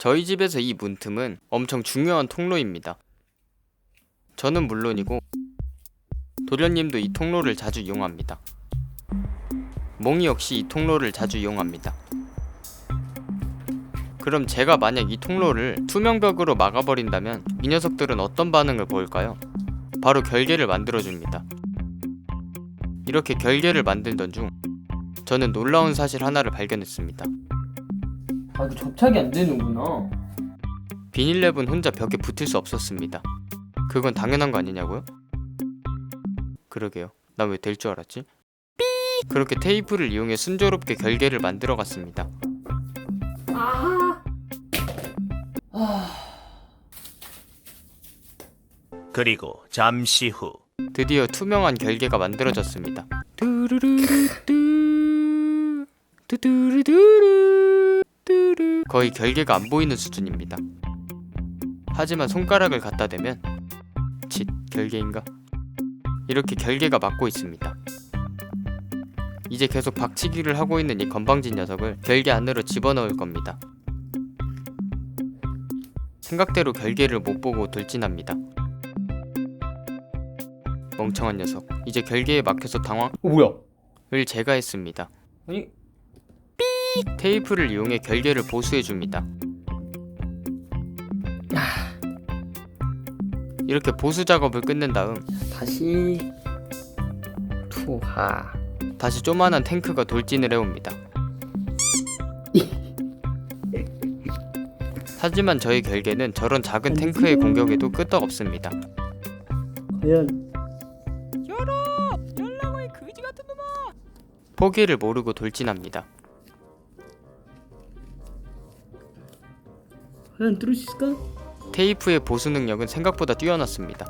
저희 집에서 이 문틈은 엄청 중요한 통로입니다. 저는 물론이고 도련님도 이 통로를 자주 이용합니다. 몽이 역시 이 통로를 자주 이용합니다. 그럼 제가 만약 이 통로를 투명벽으로 막아버린다면 이 녀석들은 어떤 반응을 보일까요? 바로 결계를 만들어줍니다. 이렇게 결계를 만들던 중 저는 놀라운 사실 하나를 발견했습니다. 아 이거 접착이 안 되는구나. 비닐랩은 혼자 벽에 붙을 수 없었습니다. 그건 당연한 거 아니냐고요? 그러게요. 난왜될 줄 알았지? 삐! 그렇게 테이프를 이용해 순조롭게 결계를 만들어 갔습니다. 아. 아. 그리고 잠시 후 드디어 투명한 결계가 만들어졌습니다. 뚜루루뚜 뚜뚜루뚜루 뚜루 거의 결계가 안 보이는 수준입니다. 하지만 손가락을 갖다 대면 칫 결계인가? 이렇게 결계가 막고 있습니다. 이제 계속 박치기를 하고 있는 이 건방진 녀석을 결계 안으로 집어넣을 겁니다. 생각대로 결계를 못 보고 돌진합니다. 멍청한 녀석. 이제 결계에 막혀서 당황을 어 뭐야? 제가 했습니다. 아니 테이프를 이용해 결계를 보수해 줍니다. 이렇게 보수 작업을 끝낸 다음 다시 투하. 다시 조만한 탱크가 돌진을 해옵니다. 하지만 저희 결계는 저런 작은 탱크의 공격에도 끄떡없습니다. 과연 포기를 모르고 돌진합니다. 과연 뚫을 수 있을까? 테이프의 보수 능력은 생각보다 뛰어났습니다.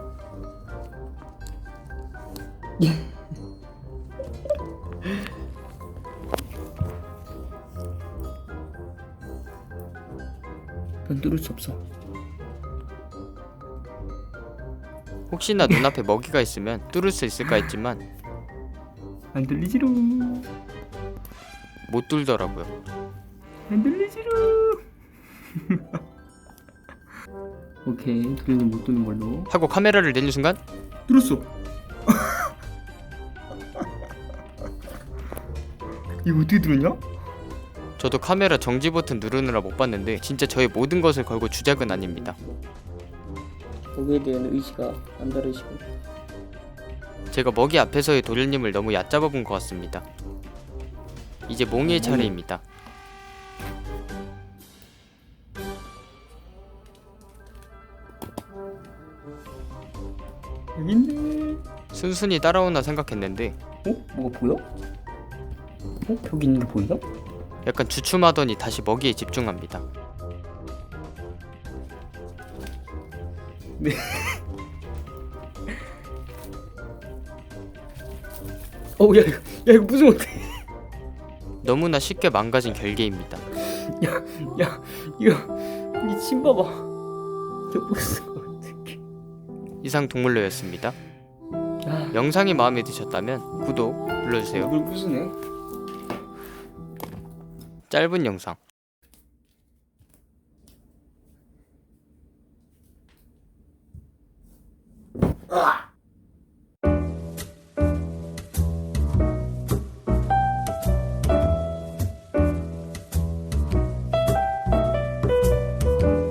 난 뚫을 수 없어. 혹시나 눈앞에 먹이가 있으면 뚫을 수 있을까 했지만 안 들리지롱. 못 뚫더라고요. 안 들리지롱. 오케이 둘리는 못 두는 걸로. 하고 카메라를 내는 순간 뚫었어. 이거 어떻게 들었냐? 저도 카메라 정지 버튼 누르느라 못 봤는데 진짜 저의 모든 것을 걸고 주작은 아닙니다. 거기에 대한 의지가 안 다르시고. 제가 먹이 앞에서의 도련님을 너무 얕잡아 본 것 같습니다. 이제 몽이의 차례입니다. 여기 있네. 순순히 따라오나 생각했는데 어? 뭐가 보여? 어? 벽 있는 게 보이나? 약간 주춤하더니 다시 먹이에 집중합니다. 어, 야, 이거, 야, 이거 무슨 어때? 너무나 쉽게 망가진 결계입니다. 야, 이거, 이 침 봐봐. 이거 무슨. 이상 동물로였습니다. 아, 영상이 마음에 드셨다면 구독 눌러주세요. 이걸 부수네. 짧은 영상. 아,